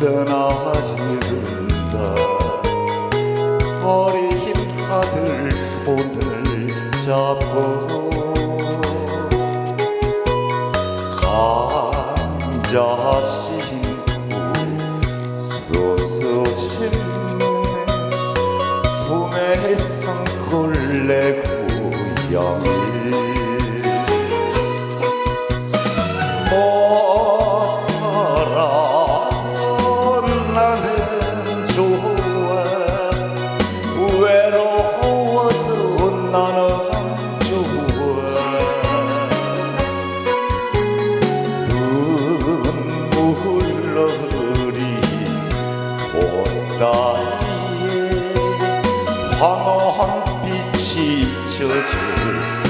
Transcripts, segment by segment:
떠나지는다. 허리 힘받을 손을 잡고 감자 신고 소스 신네 도매 산골 내 고향이 환한 빛이 젖으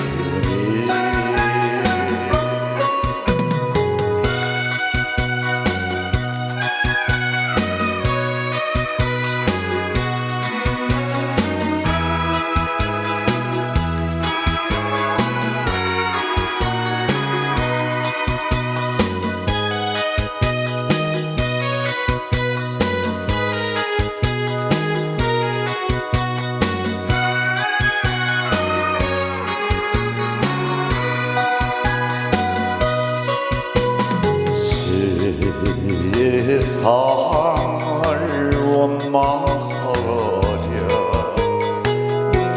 세상을 원망하려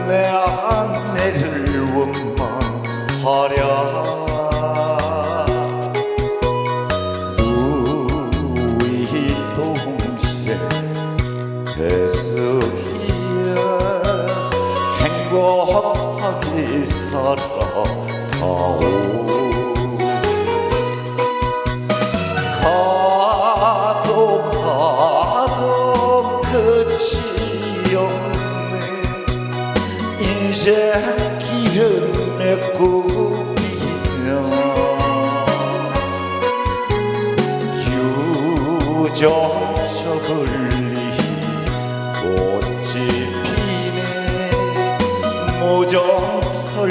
내 아내를 원망하랴 행복하게 살아가오 이제 기름에 굽히며 유정석을리 꽃이 피네. 모정설리루